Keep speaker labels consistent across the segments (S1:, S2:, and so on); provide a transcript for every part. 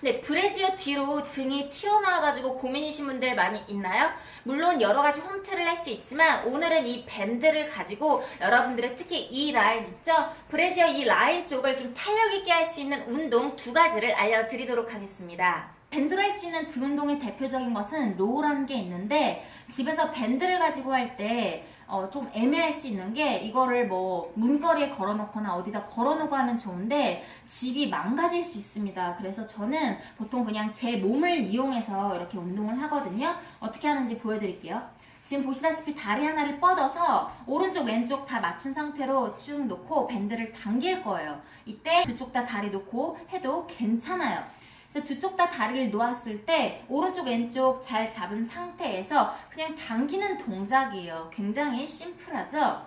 S1: 네, 브래지어 뒤로 등이 튀어나와가지고 고민이신 분들 많이 있나요? 물론 여러 가지 홈트를 할 수 있지만 오늘은 이 밴드를 가지고 여러분들의 특히 이 라인 있죠? 브래지어 이 라인 쪽을 좀 탄력 있게 할 수 있는 운동 두 가지를 알려드리도록 하겠습니다. 밴드로 할 수 있는 등 운동의 대표적인 것은 로우라는 게 있는데 집에서 밴드를 가지고 할때 어, 좀 애매할 수 있는 게 이거를 뭐 문거리에 걸어놓거나 어디다 걸어놓고 하면 좋은데 집이 망가질 수 있습니다. 그래서 저는 보통 그냥 제 몸을 이용해서 이렇게 운동을 하거든요. 어떻게 하는지 보여드릴게요. 지금 보시다시피 다리 하나를 뻗어서 오른쪽 왼쪽 다 맞춘 상태로 쭉 놓고 밴드를 당길 거예요. 이때 두쪽다 다리 놓고 해도 괜찮아요. 그래서 두 쪽 다 다리를 놓았을 때 오른쪽 왼쪽 잘 잡은 상태에서 그냥 당기는 동작이에요. 굉장히 심플하죠?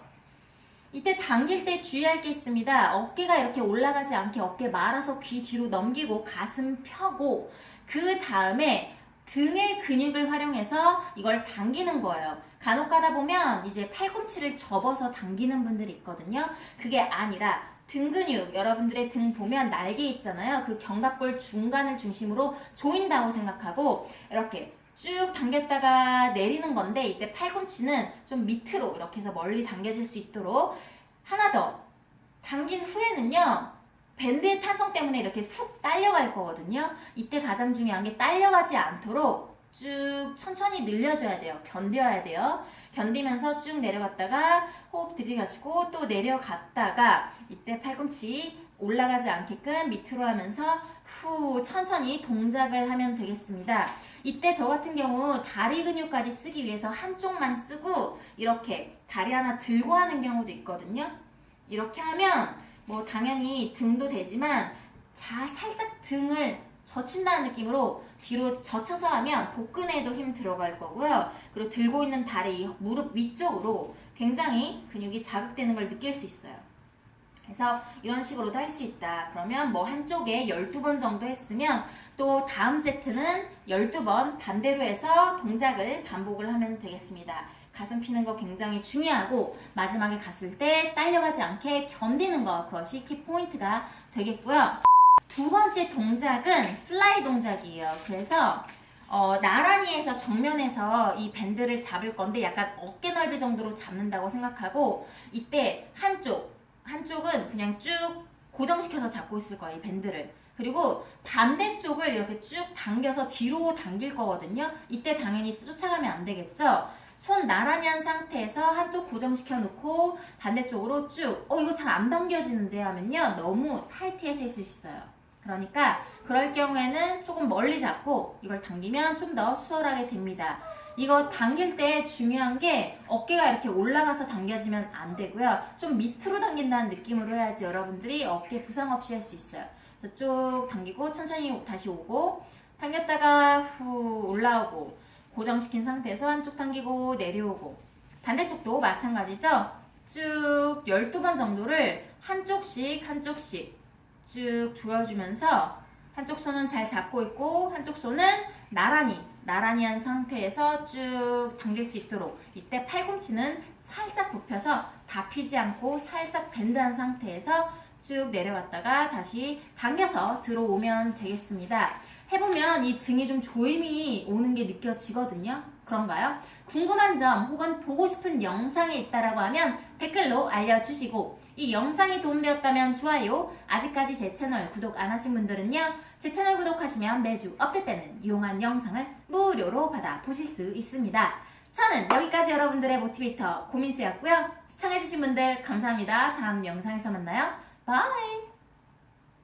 S1: 이때 당길 때 주의할 게 있습니다. 어깨가 이렇게 올라가지 않게 어깨 말아서 귀 뒤로 넘기고 가슴 펴고 그 다음에 등의 근육을 활용해서 이걸 당기는 거예요. 간혹 가다 보면 이제 팔꿈치를 접어서 당기는 분들이 있거든요. 그게 아니라 등 근육, 여러분들의 등 보면 날개 있잖아요. 그 견갑골 중간을 중심으로 조인다고 생각하고 이렇게 쭉 당겼다가 내리는 건데 이때 팔꿈치는 좀 밑으로 이렇게 해서 멀리 당겨질 수 있도록 하나 더 당긴 후에는요 밴드의 탄성 때문에 이렇게 훅 딸려갈 거거든요. 이때 가장 중요한 게 딸려가지 않도록 쭉 천천히 늘려줘야 돼요. 견뎌야 돼요 견디면서 쭉 내려갔다가 호흡 들이가시고 또 내려갔다가 이때 팔꿈치 올라가지 않게끔 밑으로 하면서 후 천천히 동작을 하면 되겠습니다. 이때 저 같은 경우 다리 근육까지 쓰기 위해서 한쪽만 쓰고 이렇게 다리 하나 들고 하는 경우도 있거든요. 이렇게 하면 뭐 당연히 등도 되지만 자 살짝 등을 젖힌다는 느낌으로 뒤로 젖혀서 하면 복근에도 힘 들어갈 거고요. 그리고 들고 있는 다리 무릎 위쪽으로 굉장히 근육이 자극되는 걸 느낄 수 있어요. 그래서 이런 식으로도 할 수 있다. 그러면 뭐 한쪽에 12번 정도 했으면 또 다음 세트는 12번 반대로 해서 동작을 반복을 하면 되겠습니다. 가슴 피는 거 굉장히 중요하고 마지막에 갔을 때 딸려가지 않게 견디는 거 그것이 키 포인트가 되겠고요. 두 번째 동작은 플라이 동작이에요. 그래서 어, 나란히에서 정면에서 이 밴드를 잡을 건데 약간 어깨 넓이 정도로 잡는다고 생각하고 이때 한쪽 한쪽은 그냥 쭉 고정시켜서 잡고 있을 거예요, 이 밴드를. 그리고 반대쪽을 이렇게 쭉 당겨서 뒤로 당길 거거든요. 이때 당연히 쫓아가면 안 되겠죠? 손 나란히 한 상태에서 한쪽 고정시켜 놓고 반대쪽으로 쭉, 어, 이거 잘 안 당겨지는데 하면요. 너무 타이트해질 수 있어요. 그러니까 그럴 경우에는 조금 멀리 잡고 이걸 당기면 좀 더 수월하게 됩니다. 이거 당길 때 중요한 게 어깨가 이렇게 올라가서 당겨지면 안 되고요. 좀 밑으로 당긴다는 느낌으로 해야지 여러분들이 어깨 부상 없이 할 수 있어요. 그래서 쭉 당기고 천천히 다시 오고 당겼다가 후 올라오고 고정시킨 상태에서 한쪽 당기고 내려오고 반대쪽도 마찬가지죠. 쭉 12번 정도를 한쪽씩 한쪽씩 쭉 조여주면서 한쪽 손은 잘 잡고 있고 한쪽 손은 나란히 나란히 한 상태에서 쭉 당길 수 있도록 이때 팔꿈치는 살짝 굽혀서 다 피지 않고 살짝 밴드한 상태에서 쭉 내려갔다가 다시 당겨서 들어오면 되겠습니다. 해보면 이 등이 좀 조임이 오는 게 느껴지거든요. 그런가요? 궁금한 점 혹은 보고 싶은 영상이 있다라고 하면 댓글로 알려주시고 이 영상이 도움되었다면 좋아요 아직까지 제 채널 구독 안 하신 분들은요 제 채널 구독하시면 매주 업데이트되는 유용한 영상을 무료로 받아 보실 수 있습니다. 저는 여기까지 여러분들의 모티베이터 고민수였고요. 시청해주신 분들 감사합니다. 다음 영상에서 만나요. 바이